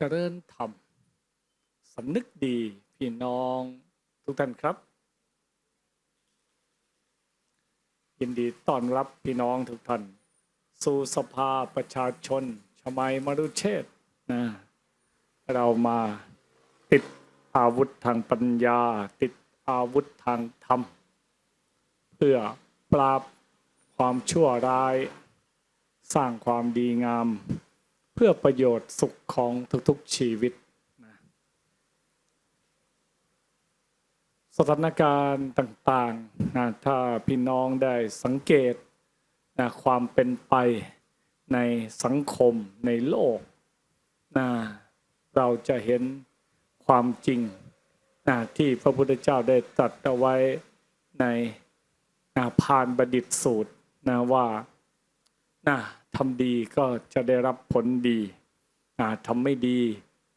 เจริญธรรมสำนึกดีพี่น้องทุกท่านครับ ยินดีต้อนรับพี่น้องทุกท่าน สู่สภาประชาชนชมัยมรุเชษนะเรามาติดอาวุธทางปัญญา ติดอาวุธทางธรรม เพื่อปราบความชั่วร้าย สร้างความดีงาม เพื่อประโยชน์สุขของทุกๆชีวิตนะสถานการณ์ต่างๆนะถ้าพี่น้องได้สังเกตนะความเป็นไปในสังคมในโลกนะเราจะเห็นความจริงนะที่พระพุทธเจ้าได้ตรัสเอาไว้ในนะพานบดิตสูตรนะว่านะ ทำดีก็จะได้รับผลดีนะทำไม่ดี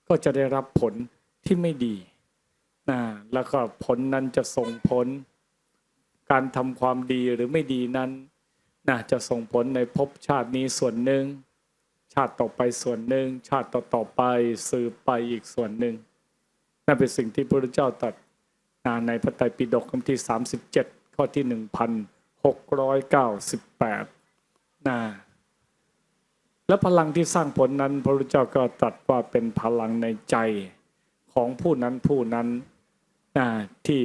ก็จะได้รับผลที่ไม่ดีนะแล้วก็ผลนั้นจะส่งผล การทำความดีหรือไม่ดีนั้นนะจะส่งผลในภพชาตินี้ส่วนหนึ่ง ชาติต่อไปส่วนหนึ่ง ชาติต่อต่อไปสืบไปอีกส่วนหนึ่งนั่นเป็นสิ่งที่พระพุทธเจ้าตรัสนะในพระไตรปิฎกคำที่ 37 ข้อที่ 1698นะ และพลังที่สร้างผลนั้น พระพุทธเจ้าก็ตรัสว่าเป็นพลังในใจของผู้นั้นผู้นั้นที่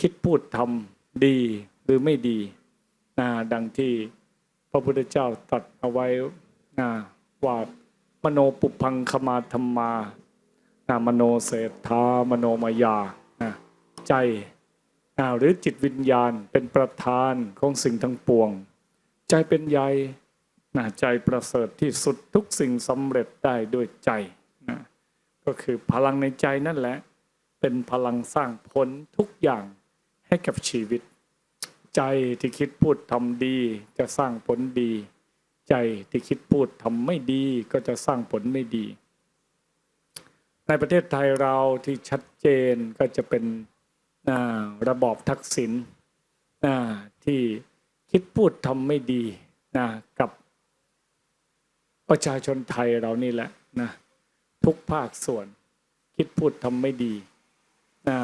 คิดพูดทำดีหรือไม่ดีดังที่พระพุทธเจ้าตรัสเอาไว้ว่ามโนปุพังคมาธรรมามโนเศรษฐามโนมายาใจหรือจิตวิญญาณเป็นประธานของสิ่งทั้งปวง ใจเป็นใหญ่ นะใจประเสริฐที่สุดทุกสิ่งสำเร็จได้ด้วยใจนะก็คือพลังในใจนั่นแหละ เป็นพลังสร้างผลทุกอย่างให้กับชีวิต ใจที่คิดพูดทำดีจะสร้างผลดี ใจที่คิดพูดทำไม่ดีก็จะสร้างผลไม่ดี ในประเทศไทยเราที่ชัดเจนก็จะเป็นอ่าระบอบทักษิณที่คิดพูดทำไม่ดีนะกับ ประชาชนไทยเรานี่แหละนะทุกภาคส่วน คิดพูดทำไม่ดีนะ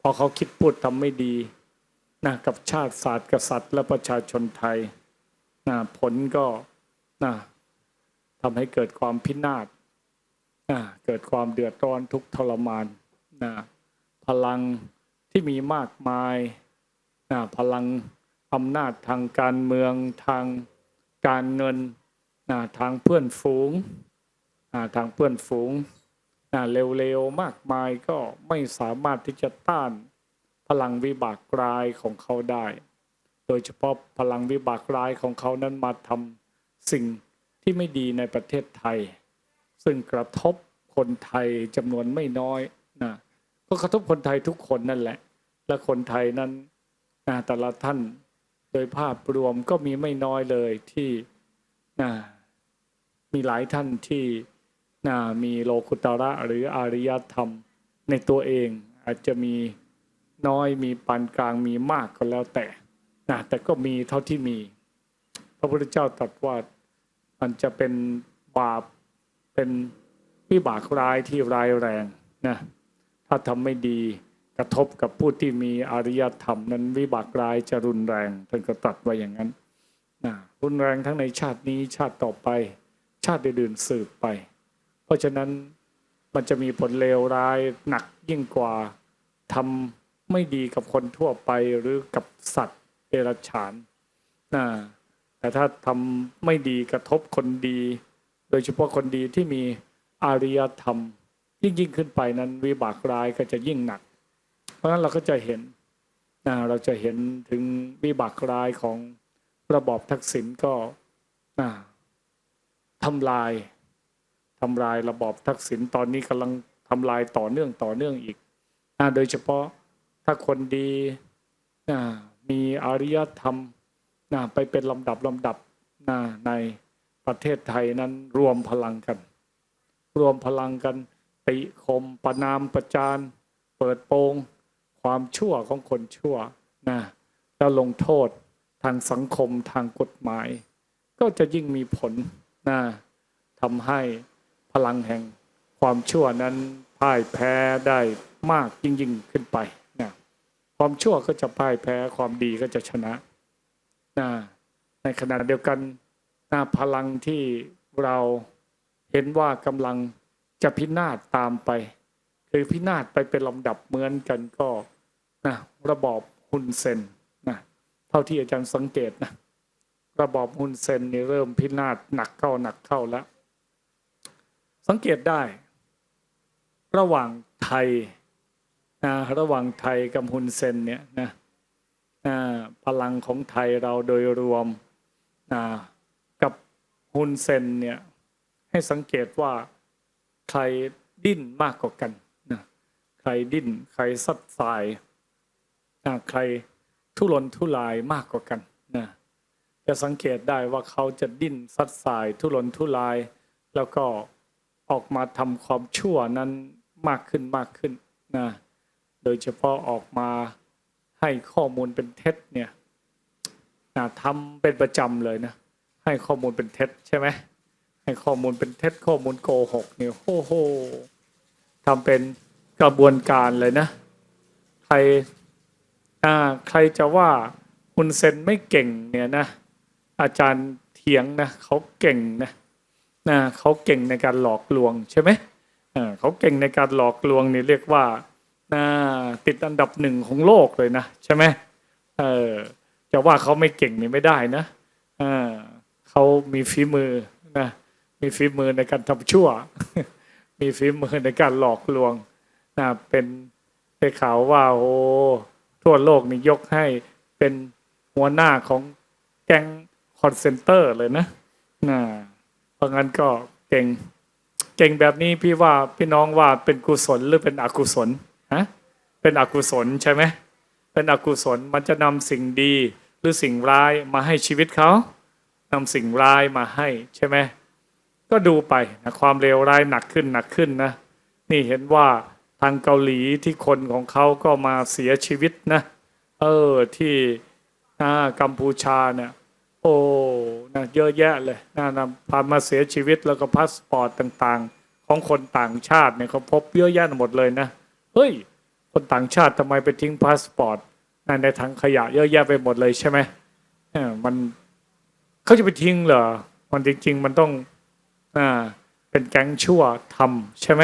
พอเขาคิดพูดทำไม่ดีนะกับชาติศาสตร์กษัตริย์ และประชาชนไทยนะผลก็นะทำให้เกิดความพินาศนะเกิดความเดือดร้อนทุกทรมานนะพลังที่มีมากมายนะพลังอำนาจทางการเมืองทางการเงิน ทางเพื่อนฝูงนะทางเพื่อนฝูงนะเร็วๆมากมายก็ไม่สามารถที่จะต้านพลังวิบากร้ายของเขาได้ โดยเฉพาะพลังวิบากร้ายของเขานั้นมาทำสิ่งที่ไม่ดีในประเทศไทย ซึ่งกระทบคนไทยจำนวนไม่น้อยนะก็กระทบคนไทยทุกคนนั่นแหละ และคนไทยนั้นนะแต่ละท่านโดยภาพรวมก็มีไม่น้อยเลยที่นะ มีหลายท่านที่นะมีโลกุตระหรืออริยธรรมในตัวเอง อาจจะมีน้อยมีปานกลางมีมากก็แล้วแต่นะแต่ก็มีเท่าที่มี พระพุทธเจ้าตรัสว่ามันจะเป็นบาปเป็นวิบากร้ายที่ร้ายแรงนะถ้าทำไม่ดีกระทบกับผู้ที่มีอริยธรรมนั้นวิบากร้ายจะรุนแรงท่านก็ตรัสไว้อย่างนั้นนะรุนแรงทั้งในชาตินี้ชาติต่อไป ชาติอื่นๆสืบไป เพราะฉะนั้นมันจะมีผลเลวร้ายหนักยิ่งกว่าทำไม่ดีกับคนทั่วไปหรือกับสัตว์เดรัจฉานนะแต่ถ้าทำไม่ดีกระทบคนดี โดยเฉพาะคนดีที่มีอาริยธรรม ยิ่งยิ่งขึ้นไปนั้นวิบากร้ายก็จะยิ่งหนัก เพราะฉะนั้นเราก็จะเห็นนะเราจะเห็นถึงวิบากร้ายของระบอบทักษิณก็นะ ทำลายทำลายระบอบทักษิณตอนนี้กำลังทำลายต่อเนื่องต่อเนื่องอีกนะโดยเฉพาะถ้าคนดีนะมีอริยธรรมนะไปเป็นลำดับลำดับนะในประเทศไทยนั้นรวมพลังกัน รวมพลังกัน ติคมประนามประจานเปิดโปงความชั่วของคนชั่วนะแล้วลงโทษทางสังคมทางกฎหมาย ก็จะยิ่งมีผล นะทำให้พลังแห่งความชั่วนั้นพ่ายแพ้ได้มากยิ่งยิ่งขึ้นไปนะความชั่วก็จะพ่ายแพ้ความดีก็จะชนะนะในขณะเดียวกันนะพลังที่เราเห็นว่ากำลังจะพินาศตามไป คือพินาศไปเป็นลำดับเหมือนกันก็นะระบอบฮุนเซนนะเท่าที่อาจารย์สังเกตนะ ระบอบฮุนเซนนี่เริ่มพินาศหนักเข้าหนักเข้าแล้ว สังเกตได้ ระหว่างไทยนะระหว่างไทยกับฮุนเซนเนี่ยนะพลังของไทยเราโดยรวมนะกับฮุนเซนเนี่ยให้สังเกตว่าใครดิ้นมากกว่ากันนะใครดิ้น ใครสัดสายนะใครทุรนทุรายมากกว่ากันนะ จะสังเกตได้ว่าเขาจะดิ้นสัดสายทุรนทุราย แล้วก็ออกมาทำความชั่วนั้นมากขึ้นมากขึ้นนะโดยเฉพาะออกมาให้ข้อมูลเป็นเท็จเนี่ยนะทำเป็นประจำเลยนะให้ข้อมูลเป็นเท็จใช่ไหมให้ข้อมูลเป็นเท็จข้อมูลโกหกเนี่ยโอ้โหทำเป็นกระบวนการเลยนะ ใครอ่าใครจะว่าคุณเซนไม่เก่งเนี่ยนะ อาจารย์เถียงนะเขาเก่งนะนะเขาเก่งในการหลอกลวงใช่ไหมเขาเก่งในการหลอกลวงนี่เรียกว่านะติดอันดับหนึ่งของโลกเลยนะใช่ไหมเออจะว่าเขาไม่เก่งนี่ไม่ได้นะอ่าเขามีฝีมือนะมีฝีมือในการทำชั่ว มีฝีมือในการหลอกลวงนะเป็นได้ข่าวว่าโอ้ทั่วโลกนี่ยกให้เป็นหัวหน้าของแก๊ง คอนเซนเตอร์เลยนะนะเพราะงั้นก็เก่ง เก่งแบบนี้พี่ว่าพี่น้องว่าเป็นกุศลหรือเป็นอกุศลฮะเป็นอกุศลใช่ไหมเป็นอกุศลมันจะนำสิ่งดีหรือสิ่งร้ายมาให้ชีวิตเขานำสิ่งร้ายมาให้ใช่ไหมก็ดูไปนะความเลวร้ายหนักขึ้นหนักขึ้นนะ นี่เห็นว่าทางเกาหลีที่คนของเขาก็มาเสียชีวิตนะ เออที่อ่ากัมพูชาเนี่ย โอ้นะเยอะแยะเลยนะนะพามาเสียชีวิตแล้วก็พาสปอร์ตต่างๆ ของคนต่างชาติเนี่ยเขาพบเยอะแยะหมดเลยนะเฮ้ย คนต่างชาติทำไมไปทิ้งพาสปอร์ตในในถังขยะเยอะแยะไปหมดเลยใช่ไหมเออมันเขาจะไปทิ้งเหรอมันจริง ๆ มันต้องอ่าเป็นแก๊งชั่วทำใช่ไหม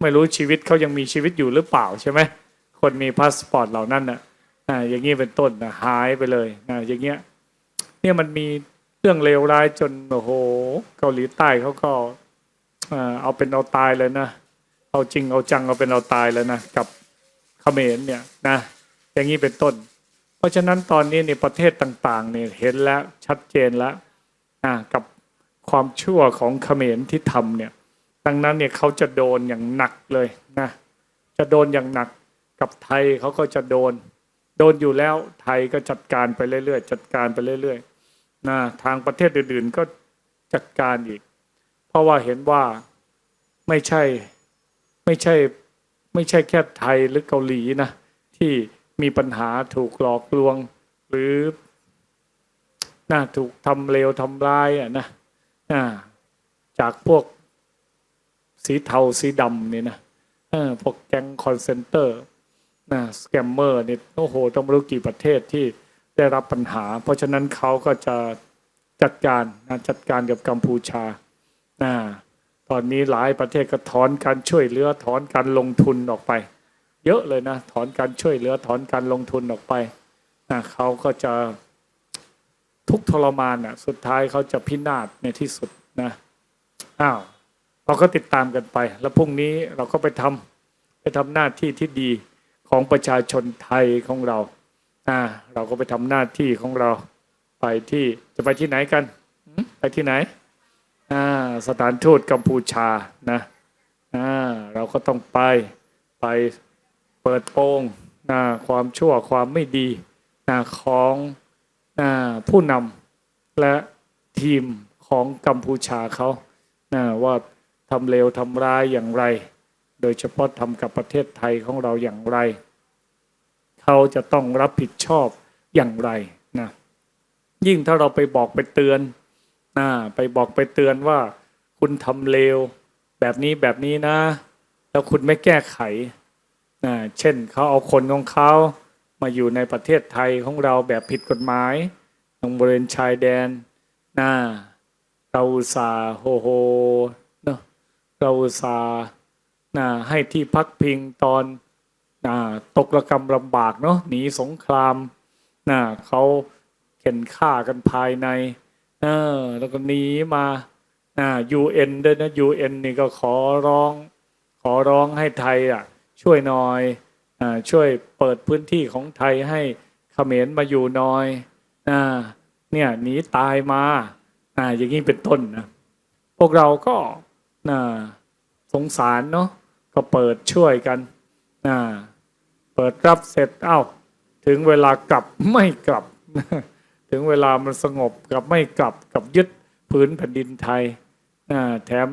ไม่รู้ชีวิตเขายังมีชีวิตอยู่หรือเปล่าใช่ไหมคนมีพาสปอร์ตเหล่านั้นน่ะอ่าอย่างนี้เป็นต้นนะหายไปเลยนะอย่างเงี้ย เนี่ยมันมีเรื่องเลวร้ายจนโอ้โห เกาหลีใต้เขาก็เอาเป็นเอาตายเลยนะเอาจริงเอาจังเอาเป็นเอาตายเลยนะกับเขมรเนี่ยนะอย่างนี้เป็นต้น เพราะฉะนั้นตอนนี้ในประเทศต่างๆเนี่ยเห็นแล้วชัดเจนแล้วอ่ากับความชั่วของเขมรที่ทำเนี่ยดังนั้นเนี่ยเขาจะโดนอย่างหนักเลยนะจะโดนอย่างหนักกับไทยเขาก็จะโดน โดนอยู่แล้วไทยก็จัดการไปเรื่อยๆ จัดการไปเรื่อย ๆ นะทางประเทศอื่น ๆ ก็จัดการอีก เพราะว่าเห็นว่าไม่ใช่ไม่ใช่ไม่ใช่แค่ไทยหรือเกาหลีนะที่มีปัญหาถูกหลอกลวง หรือน่าถูกทำเลวทำร้ายอะนะอ่าจากพวกสีเทาสีดำเนี่ยนะพวกแก๊งคอนเซนเตอร์นะสแกมเมอร์เนี่ยโอ้โห ต้องไม่รู้กี่ประเทศที่ได้รับปัญหา เพราะฉะนั้นเขาก็จะ จัดการนะจัดการกับกัมพูชานะตอนนี้หลายประเทศก็ถอนการช่วยเหลือถอนการลงทุนออกไป เยอะเลยนะถอนการช่วยเหลือถอนการลงทุนออกไปนะเขาก็จะทุกข์ทรมานอะสุดท้ายเขาจะพินาศในที่สุดนะอ้าวเราก็ติดตามกันไป แล้วพรุ่งนี้เราก็ไปทำไปทำหน้าที่ที่ดีของประชาชนไทยของเราอ่าเราก็ไปทำหน้าที่ของเรา ไปที่จะไปที่ไหนกันหืมไปที่ไหนอ่าสถานทูตกัมพูชานะอ่าเราก็ต้องไปไปเปิดโปงนะความชั่วความไม่ดีนะของอ่าผู้นำและทีมของกัมพูชาเขานะว่าทำเลวทำร้ายอย่างไร โดยเฉพาะทำกับประเทศไทยของเราอย่างไร เขาจะต้องรับผิดชอบอย่างไรนะ ยิ่งถ้าเราไปบอกไปเตือนนะไปบอกไปเตือนว่า คุณทำเลวแบบนี้แบบนี้นะ แล้วคุณไม่แก้ไขนะเช่นเขาเอาคนของเขามาอยู่ในประเทศไทยของเราแบบผิดกฎหมายตรงบริเวณชายแดนนะเราสาโฮโฮเนอะเราสานะให้ที่พักพิงตอนนะตกระกรรมลำบากเนาะหนีสงครามนะเขา เข็นฆ่ากันภายในเออแล้วก็หนีมาอ่า UN ด้วยนะ UN นี่ก็ขอร้อง ขอร้องให้ไทยอะช่วยหน่อยอ่าช่วยเปิดพื้นที่ของไทยให้เขมรมาอยู่หน่อยอ่าเนี่ยหนีตายมาอ่าอย่างนี้เป็นต้นนะพวกเราก็น่าสงสารเนาะก็เปิดช่วยกันอ่าเปิดรับเสร็จเอ้า ถึงเวลากลับไม่กลับ ถึงเวลามันสงบกับไม่กลับกับยึดพื้นแผ่นดินไทยแถม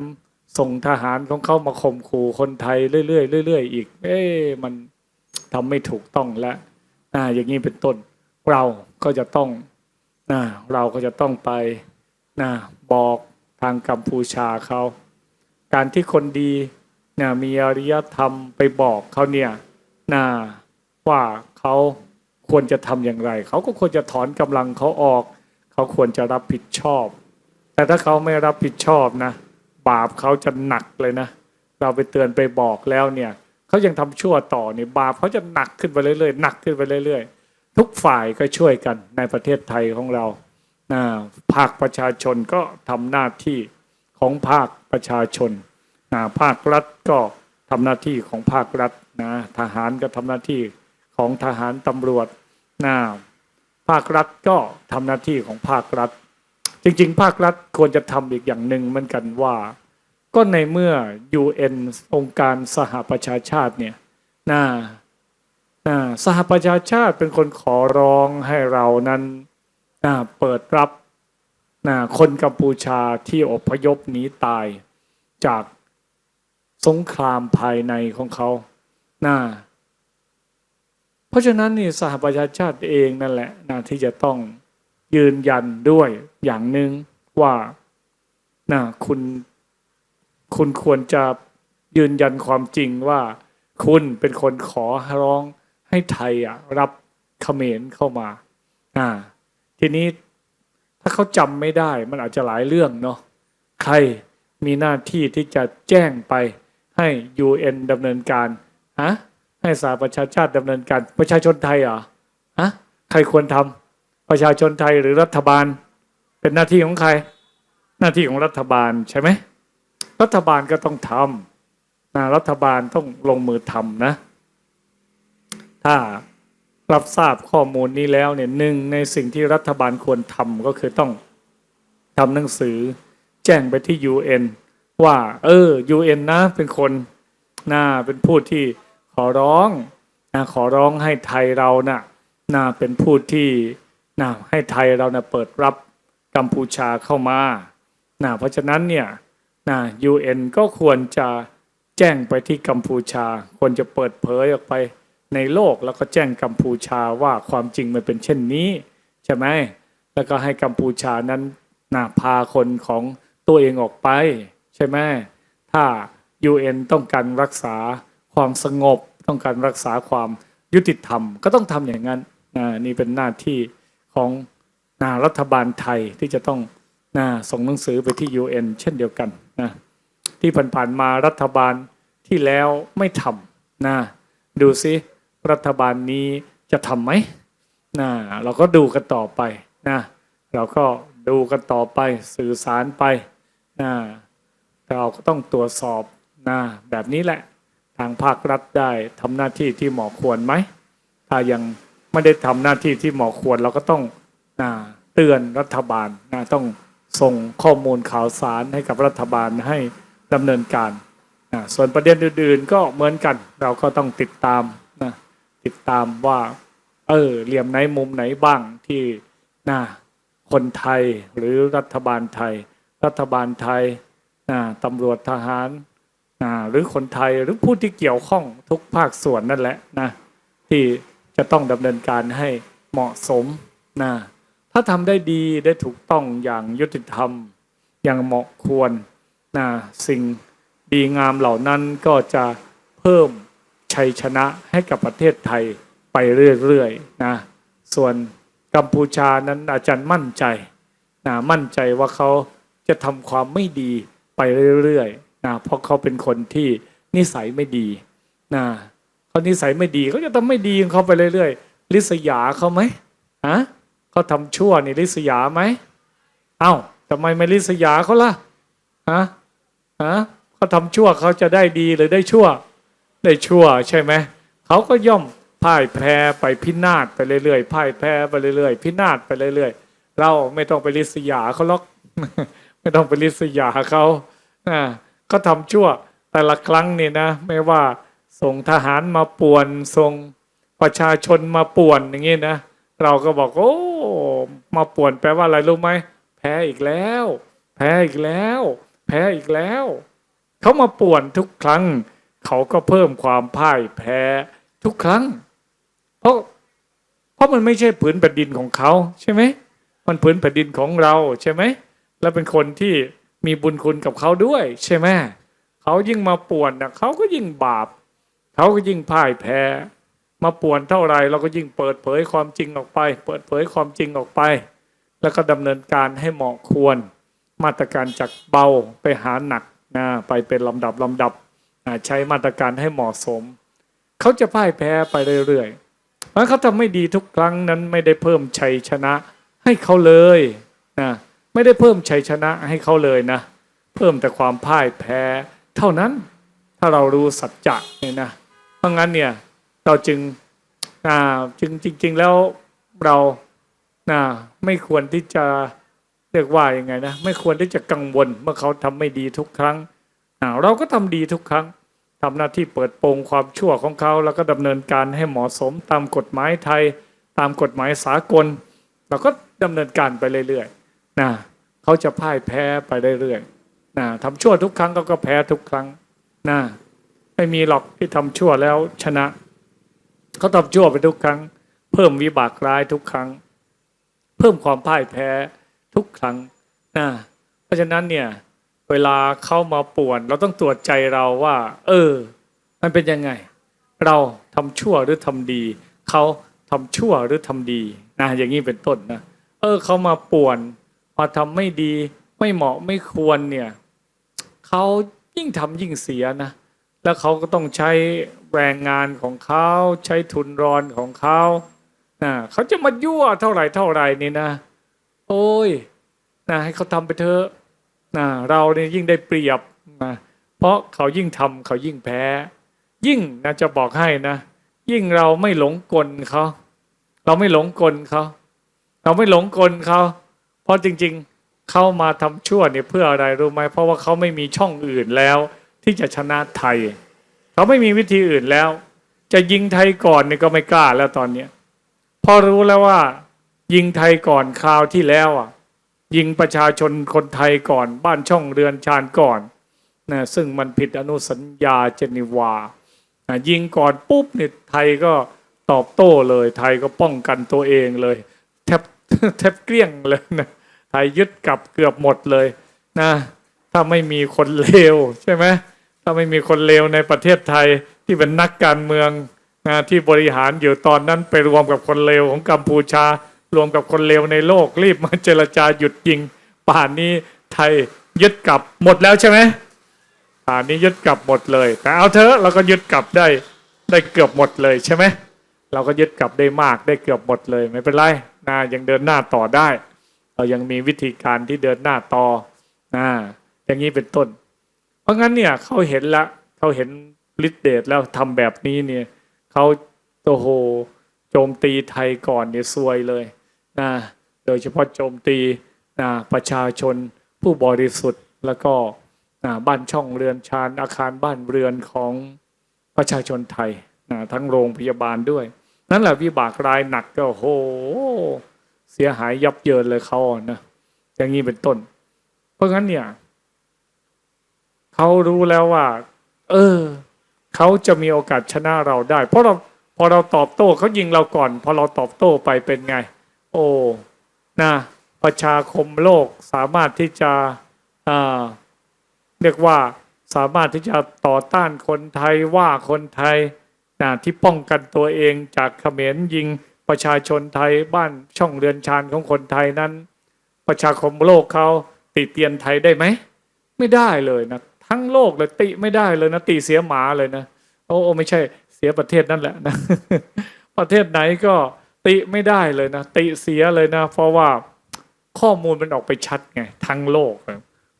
ส่งทหารของเขามาข่มขู่คนไทยเรื่อยๆเรื่อยๆอีก เอ๊มันทำไม่ถูกต้องแล้วอย่างนี้เป็นต้นเราก็จะต้องเราก็จะต้องไปบอกทางกัมพูชาเขา การที่คนดีมีอริยธรรมไปบอกเขาเนี่ยว่าเขา ควรจะทำอย่างไร เขาก็ควรจะถอนกำลังเขาออก เขาควรจะรับผิดชอบ แต่ถ้าเขาไม่รับผิดชอบนะ บาปเขาจะหนักเลยนะ เราไปเตือนไปบอกแล้วเนี่ยเขายังทำชั่วต่อเนี่ยบาปเขาจะหนักขึ้นไปเรื่อยๆหนักขึ้นไปเรื่อย ๆ ทุกฝ่ายก็ช่วยกันในประเทศไทยของเรานะภาคประชาชนก็ทำหน้าที่ของภาคประชาชนนะภาครัฐก็ทำหน้าที่ของภาครัฐนะทหารก็ทำหน้าที่ของทหารตำรวจ นะภาครัฐก็ทำหน้าที่ของภาครัฐ จริง ๆ ภาครัฐควรจะทำอีกอย่างหนึ่งเหมือนกันว่า ก็ในเมื่อ UN องค์การสหประชาชาติเนี่ยนะนะสหประชาชาติเป็นคนขอร้องให้เรานั้นนะเปิดรับนะคนกัมพูชาที่อพยพหนีตายจากสงครามภายในของเขานะ เพราะฉะนั้นนี่สหประชาชาติเองนั่นแหละนะที่จะต้องยืนยันด้วยอย่างหนึ่งว่านะคุณคุณควรจะยืนยันความจริงว่า คุณเป็นคนขอร้องให้ไทยอะ รับเขมรเข้ามาอ่าทีนี้ถ้าเขาจำไม่ได้ มันอาจจะหลายเรื่องเนาะใครมีหน้าที่ที่จะแจ้งไปให้ UN ดำเนินการฮะ ให้สหประชาชาติดำเนินการ ประชาชนไทยเหรอฮะใครควรทำประชาชนไทยหรือรัฐบาล เป็นหน้าที่ของใคร หน้าที่ของรัฐบาลใช่ไหมรัฐบาลก็ต้องทำนะรัฐบาลต้องลงมือทำนะ ถ้ารับทราบข้อมูลนี้แล้วเนี่ยหนึ่งในสิ่งที่รัฐบาลควรทำก็คือต้องทำหนังสือ แจ้งไปที่ UN ว่า เออ UN นะเป็นคนน่าเป็นผู้ที่ ขอร้องนะขอร้องให้ไทยเราน่ะน่าเป็นผู้ที่น่าให้ไทยเราน่ะเปิดรับกัมพูชาเข้ามาน่าเพราะฉะนั้นเนี่ยน่า UN ก็ควรจะแจ้งไปที่กัมพูชา ควรจะเปิดเผยออกไปในโลกแล้วก็แจ้งกัมพูชาว่าความจริงมันเป็นเช่นนี้ ใช่ไหมแล้วก็ให้กัมพูชานั้นน่าพาคนของตัวเองออกไป ใช่ไหมถ้า UN ต้องการรักษา ความสงบ ต้องการรักษาความยุติธรรม ก็ต้องทำอย่างนั้นนี่เป็นหน้าที่ของนะรัฐบาลไทยที่จะต้องนะส่งหนังสือไปที่ UN เช่นเดียวกันนะที่ผ่านๆมารัฐบาลที่แล้วไม่ทำนะดูซิรัฐบาลนี้จะทำไหมนะเราก็ดูกันต่อไปนะเราก็ดูกันต่อไปสื่อสารไปนะเราก็ต้องตรวจสอบนะแบบนี้แหละ ทางภาครัฐได้ทำหน้าที่ที่เหมาะควรไหม ถ้ายังไม่ได้ทำหน้าที่ที่เหมาะควรเราก็ต้องนะเตือนรัฐบาลนะต้องส่งข้อมูลข่าวสารให้กับรัฐบาลให้ดำเนินการนะส่วนประเด็นอื่นๆก็เหมือนกัน เราก็ต้องติดตามนะติดตามว่า เออเหลี่ยมไหนมุมไหนบ้างที่นะคนไทยหรือรัฐบาลไทย รัฐบาลไทยนะตำรวจทหาร หรือคนไทยหรือผู้ที่เกี่ยวข้องทุกภาคส่วนนั่นแหละนะที่จะต้องดำเนินการให้เหมาะสมนะถ้าทำได้ดีได้ถูกต้องอย่างยุติธรรม อย่างเหมาะควรนะสิ่งดีงามเหล่านั้นก็จะเพิ่มชัยชนะให้กับประเทศไทยไปเรื่อยๆนะส่วนกัมพูชานั้นอาจารย์มั่นใจนะมั่นใจว่าเขาจะทำความไม่ดีไปเรื่อยๆ นะเพราะเขาเป็นคนที่นิสัยไม่ดีนะเขานิสัยไม่ดีเขาจะทำไม่ดีของเขาไปเรื่อยๆลิษยาเขาไหมฮะเขาทำชั่วนี่ลิษยาไหมเอ้าทำไมไม่ลิษยาเขาล่ะฮะฮะเขาทำชั่วเขาจะได้ดีหรือได้ชั่ว ได้ชั่วใช่ไหมเขาก็ย่อมพ่ายแพ้ไปพินาศไปเรื่อยๆพ่ายแพ้ไปเรื่อยๆพินาศไปเรื่อยๆเราไม่ต้องไปลิษยาเขาหรอก ไม่ต้องไปลิษยาเขาอ่า ก็ทำชั่วแต่ละครั้งนี่นะไม่ว่าส่งทหารมาป่วนส่งประชาชนมาป่วนอย่างนี้นะเราก็บอกโอ้มาป่วนแปลว่าอะไรรู้ไหมแพ้อีกแล้ว แพ้อีกแล้ว แพ้อีกแล้วเขามาป่วนทุกครั้งเขาก็เพิ่มความพ่ายแพ้ทุกครั้ง เพราะเพราะมันไม่ใช่ผืนแผ่นดินของเขาใช่ไหมมันผืนแผ่นดินของเราใช่ไหมแล้วเป็นคนที่ มีบุญคุณกับเขาด้วย ใช่ไหมเขายิ่งมาป่วนนะเขาก็ยิ่งบาปเขาก็ยิ่งพ่ายแพ้ มาป่วนเท่าไหรเราก็ยิ่งเปิดเผยความจริงออกไป เปิดเผยความจริงออกไป แล้วก็ดำเนินการให้เหมาะควร มาตรการจากเบาไปหาหนักนะไปเป็นลำดับลำดับใช้มาตรการให้เหมาะสม เขาจะพ่ายแพ้ไปเรื่อยๆเพราะเขาทำไม่ดีทุกครั้งนั้นไม่ได้เพิ่มชัยชนะให้เขาเลยนะ ไม่ได้เพิ่มชัยชนะให้เขาเลยนะ เพิ่มแต่ความพ่ายแพ้ เท่านั้นถ้าเรารู้สัจจะเนี่ยนะเพราะงั้นเนี่ยเราจึงอ่าจึงจริง ๆ แล้วเรานะไม่ควรที่จะเรียกว่ายังไงนะไม่ควรที่จะกังวลเมื่อเขาทำไม่ดีทุกครั้งเราก็ทำดีทุกครั้งทำหน้าที่เปิดโปงความชั่วของเขา แล้วก็ดำเนินการให้เหมาะสมตามกฎหมายไทย ตามกฎหมายสากล เราก็ดำเนินการไปเรื่อยๆ นะเขาจะพ่ายแพ้ไปเรื่อยๆนะทำชั่วทุกครั้งเขาก็แพ้ทุกครั้งนะไม่มีหรอกที่ทำชั่วแล้วชนะเขาทำชั่วไปทุกครั้ง เพิ่มวิบากร้ายทุกครั้ง เพิ่มความพ่ายแพ้ทุกครั้งนะเพราะฉะนั้นเนี่ยเวลาเข้ามาป่วน เราต้องตรวจใจเราว่า เออ มันเป็นยังไง เราทำชั่วหรือทำดีเขาทำชั่วหรือทำดีนะอย่างนี้เป็นต้นนะเออเขามาป่วน มาทำไม่ดีไม่เหมาะไม่ควรเนี่ยเขายิ่งทำยิ่งเสียนะ แล้วเขาก็ต้องใช้แรงงานของเขาใช้ทุนรอนของเขานะเขาจะมายั่วเท่าไหร่เท่าไหร่นี่นะ โอ้ยนะให้เขาทำไปเถอะนะเราเนี่ยยิ่งได้เปรียบนะเพราะเขายิ่งทำเขายิ่งแพ้ ยิ่งนะจะบอกให้นะ ยิ่งเราไม่หลงกลเขาเราไม่หลงกลเขาเราไม่หลงกลเขา เพราะจริงๆเขามาทำชั่วเนี่ยเพื่ออะไรรู้ไหมเพราะว่าเขาไม่มีช่องอื่นแล้ว ที่จะชนะไทยเขาไม่มีวิธีอื่นแล้ว จะยิงไทยก่อนเนี่ยก็ไม่กล้าแล้วตอนเนี้ยพอรู้แล้วว่า ยิงไทยก่อนคราวที่แล้วอะ ยิงประชาชนคนไทยก่อน บ้านช่องเรือนชานก่อนนะซึ่งมันผิดอนุสัญญาเจนีวานะยิงก่อนปุ๊บเนี่ยไทยก็ตอบโต้เลย ไทยก็ป้องกันตัวเองเลย แทบ แทบเกลี้ยงเลยนะไทยยึดกลับเกือบหมดเลยนะถ้าไม่มีคนเลวใช่ไหมถ้าไม่มีคนเลวในประเทศไทยที่เป็นนักการเมืองนะที่บริหารอยู่ตอนนั้นไปรวมกับคนเลวของกัมพูชา รวมกับคนเลวในโลกรีบมาเจรจาหยุดยิง ป่านนี้ไทยยึดกลับหมดแล้วใช่ไหมป่านนี้ยึดกลับหมดเลย แต่เอาเถอะเราก็ยึดกลับได้ได้เกือบหมดเลยใช่ไหมเราก็ยึดกลับได้มากได้เกือบหมดเลยไม่เป็นไร นะยังเดินหน้าต่อได้ เรายังมีวิธีการที่เดินหน้าต่อนะอย่างนี้เป็นต้น เพราะงั้นเนี่ยเขาเห็นละเขาเห็นฤทธิเดชแล้วทำแบบนี้เนี่ยเขาโอ้โหโจมตีไทยก่อนเนี่ยซวยเลยนะโดยเฉพาะโจมตีนะประชาชนผู้บริสุทธิ์แล้วก็นะบ้านช่องเรือนชานอาคารบ้านเรือนของประชาชนไทยนะทั้งโรงพยาบาลด้วย นั่นแหละวิบากรายหนักก็โห เสียหายยับเยินเลยเขานะอย่างนี้เป็นต้น เพราะงั้นเนี่ยเขารู้แล้วว่า เออเขาจะมีโอกาสชนะเราได้ เพราะเราพอเราตอบโต้เขายิงเราก่อน พอเราตอบโต้ไปเป็นไง โอ้นะประชาคมโลกสามารถที่จะเรียกว่าสามารถที่จะต่อต้านคนไทยว่าคนไทย นะที่ป้องกันตัวเองจากเขมรยิงประชาชนไทยบ้านช่องเรือนชานของคนไทยนั้น ประชาคมโลกเขาติเตียนไทยได้ไหม ไม่ได้เลยนะ ทั้งโลกเลยติไม่ได้เลยนะ ติเสียหมาเลยนะโอ้โอ้ไม่ใช่เสียประเทศนั่นแหละนะ ประเทศไหนก็ติไม่ได้เลยนะ ติเสียเลยนะ เพราะว่าข้อมูลมันออกไปชัดไงทั้งโลก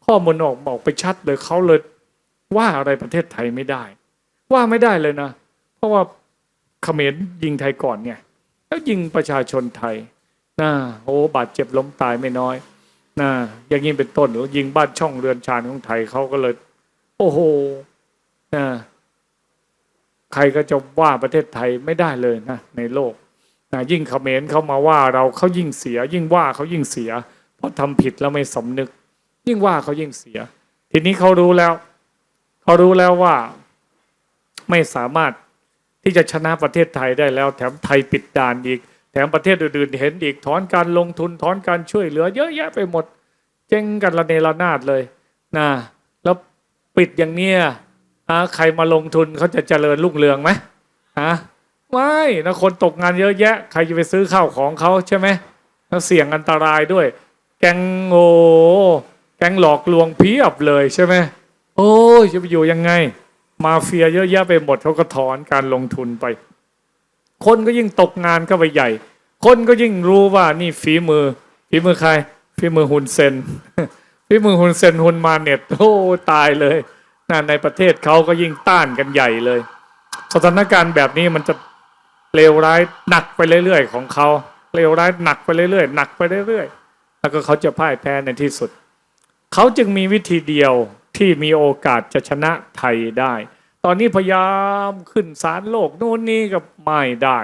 ข้อมูลออกออกไปชัดเลยเขาเลยว่าอะไรประเทศไทยไม่ได้ ว่าไม่ได้เลยนะ ราะว่าเขมรยิงไทยก่อนไงแล้วยิงประชาชนไทยนะโอ้บาดเจ็บล้มตายไม่น้อยนะอย่างนี้เป็นต้นหรือยิงบ้านช่องเรือนชานของไทยเขาก็เลย โอ้โหนะใครก็จะว่าประเทศไทยไม่ได้เลยนะในโลกนะยิ่งเขมรเขามาว่าเราเขายิ่งเสีย ยิ่งว่าเขายิ่งเสีย เพราะทำผิดแล้วไม่สำนึก ยิ่งว่าเขายิ่งเสีย ทีนี้เขารู้แล้วเขารู้แล้วว่าไม่สามารถ ที่จะชนะประเทศไทยได้แล้ว แถมไทยปิดด่านอีก แถมประเทศอื่นๆเห็นอีกถอนการลงทุนถอนการช่วยเหลือ เยอะแยะไปหมด เจ๊งกันระเนระนาดเลยนะแล้วปิดอย่างเนี้ยอะใครมาลงทุนเขาจะเจริญรุ่งเรืองไหมฮะไม่นะคนตกงานเยอะแยะ ใครจะไปซื้อข้าวของเขาใช่ไหมแล้วเสี่ยงอันตรายด้วย แกงโง่แกงหลอกลวงเพียบเลยใช่ไหมโอ้ยจะไปอยู่ยังไง มาเฟียเยอะแยะไปหมดเขาก็ถอนการลงทุนไป คนก็ยิ่งตกงานก็ไปใหญ่ คนก็ยิ่งรู้ว่านี่ฝีมือฝีมือใครฝีมือฮุนเซนฝีมือฮุนเซนฮุนมาเน็ตโอ้ตายเลยนะในประเทศเขาก็ยิ่งต้านกันใหญ่เลย สถานการณ์แบบนี้มันจะเลวร้ายหนักไปเรื่อยๆ ของเขาเลวร้ายหนักไปเรื่อยๆหนักไปเรื่อยๆแล้วก็เขาจะพ่ายแพ้ในที่สุด เขาจึงมีวิธีเดียว ที่มีโอกาสจะชนะไทยได้ ตอนนี้พยายามขึ้นศาลโลกนู่นนี่ก็ไม่ได้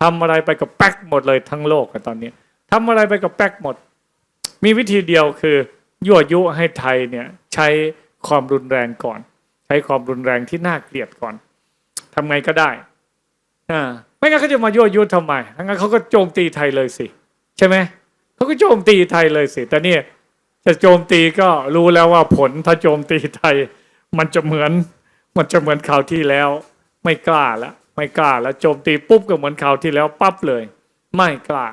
ทำอะไรไปกับแป๊กหมดเลยทั้งโลกตอนนี้ทำอะไรไปกับแป๊กหมด มีวิธีเดียวคือยั่วยุให้ไทยเนี่ยใช้ความรุนแรงก่อน ใช้ความรุนแรงที่น่าเกลียดก่อนทำไงก็ได้อ่าไม่งั้นเขาจะมายั่วยุทำไมงั้นเขาก็โจมตีไทยเลยสิ ใช่ไหมเขาก็โจมตีไทยเลยสิแต่เนี่ย จะโจมตีก็รู้แล้วว่าผลถ้าโจมตีไทย มันจะเหมือนมันจะเหมือนคราวที่แล้ว ไม่กล้าแล้วไม่กล้าแล้วโจมตีปุ๊บก็เหมือนคราวที่แล้วปั๊บเลย ไม่กล้า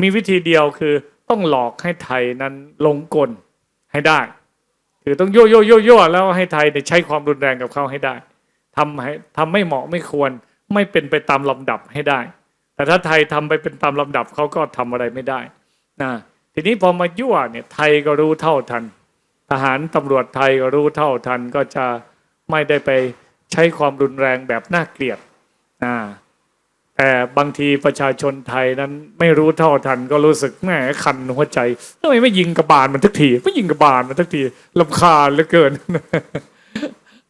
มีวิธีเดียวคือต้องหลอกให้ไทยนั้นลงกลให้ได้ คือต้องโยโยโยโย่แล้วให้ไทยเนี่ยใช้ความรุนแรงกับเขาให้ได้ทำให้ทำไม่เหมาะไม่ควรไม่เป็นไปตามลำดับให้ได้ แต่ถ้าไทยทำไปเป็นตามลำดับเขาก็ทำอะไรไม่ได้นะ ทีนี้พอมายั่วเนี่ยไทยก็รู้เท่าทัน ทหารตำรวจไทยก็รู้เท่าทันก็จะไม่ได้ไปใช้ความรุนแรงแบบน่าเกลียดนะแต่บางทีประชาชนไทยนั้นไม่รู้เท่าทันก็รู้สึกแหมคันหัวใจทำไมไม่ยิงกระบาลมันทักทีไม่ยิงกระบาลมันทักทีลำคาญเหลือเกิน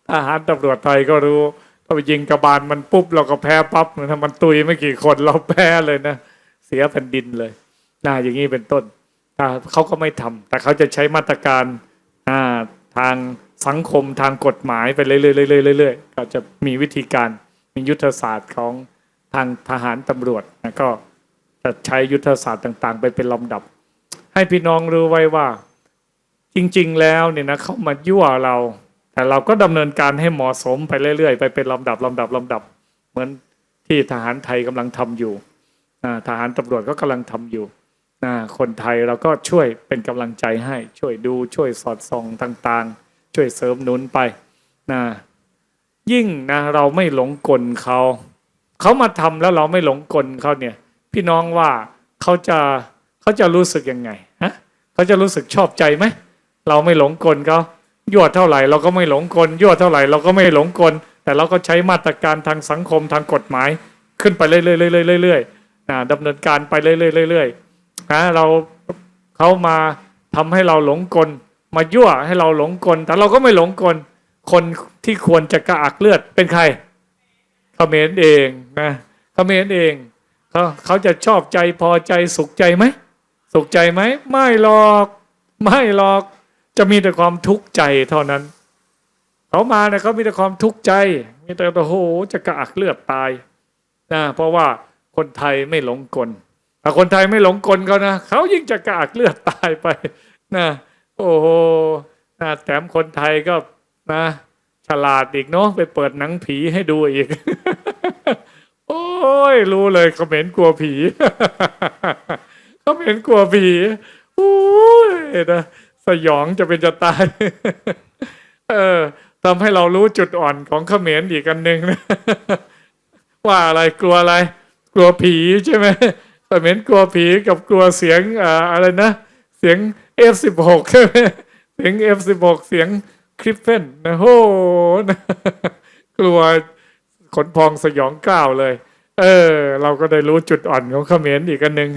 ทหารตำรวจไทยก็รู้ถ้าไปยิงกระบาลมันปุ๊บเราก็แพ้ปั๊บถ้ามันตุยไม่กี่คนเราแพ้เลยนะเสียแผ่นดินเลยนะอย่างนี้เป็นต้น เขาก็ไม่ทำแต่เขาจะใช้มาตรการทางสังคมทางกฎหมายไปเรื่อยๆเรื่อยๆก็จะมีวิธีการมียุทธศาสตร์ของทางทหารตำรวจนะก็จะใช้ยุทธศาสตร์ต่างๆ ไปเป็นลำดับ ให้พี่น้องรู้ไว้ว่า จริงๆแล้วเนี่ยนะเขามายั่วเรา แต่เราก็ดำเนินการให้เหมาะสมไปเรื่อยๆ ไปเป็นลำดับลำดับลำดับ เหมือนที่ทหารไทยกำลังทำอยู่ทหารตำรวจก็กำลังทำอยู่ นะคนไทยเราก็ช่วยเป็นกำลังใจให้ช่วยดูช่วยสอดส่องต่างๆ ช่วยเสริมหนุนไปนะยิ่งนะเราไม่หลงกลเขาเขามาทำแล้วเราไม่หลงกลเขาเนี่ย พี่น้องว่าเขาจะเขาจะรู้สึกยังไงฮะเขาจะรู้สึกชอบใจไหมเราไม่หลงกลเขายั่วเท่าไหร่เราก็ไม่หลงกลยั่วเท่าไหร่เราก็ไม่หลงกล แต่เราก็ใช้มาตรการทางสังคมทางกฎหมาย ขึ้นไปเรื่อยๆเรื่อยๆนะดำเนินการไปเรื่อยๆเรื่อยๆ นะเราเขามาทำให้เราหลงกล มายั่วให้เราหลงกล แต่เราก็ไม่หลงกล คนที่ควรจะกระอักเลือดเป็นใครเขมรเองนะเขมรเองเขาเขาจะชอบใจพอใจสุขใจไหมสุขใจไหมไม่หรอกไม่หรอกจะมีแต่ความทุกข์ใจเท่านั้นเขามาเนี่ยเขามีแต่ความทุกข์ใจ มีแต่โอ้โหจะกระอักเลือดตายนะเพราะว่าคนไทยไม่หลงกล ถ้าคนไทยไม่หลงกลเขานะเขายิ่งจะกระอักเลือดตายไปนะโอ้โหนะแถมคนไทยก็นะ ฉลาดอีกเนาะไปเปิดหนังผีให้ดูอีก โอ้ย รู้เลยเขมรกลัวผีเขมรกลัวผีโอ้ยนะสยองจะเป็นจะตาย เออทำให้เรารู้จุดอ่อนของเขมรอีกอันหนึ่งนะว่าอะไรกลัวอะไร กลัวผีใช่ไหม เหมรกลัวผีกับกลัวเสียงอ่าอะไรนะ เสียง F16 ใช่ไหมเสียง F16 เสียงคลิปเฟนนะโหนะกลัวขนพองสยองก้าวเลย เออ เราก็ได้รู้จุดอ่อนของเขมรอีกอันหนึ่ง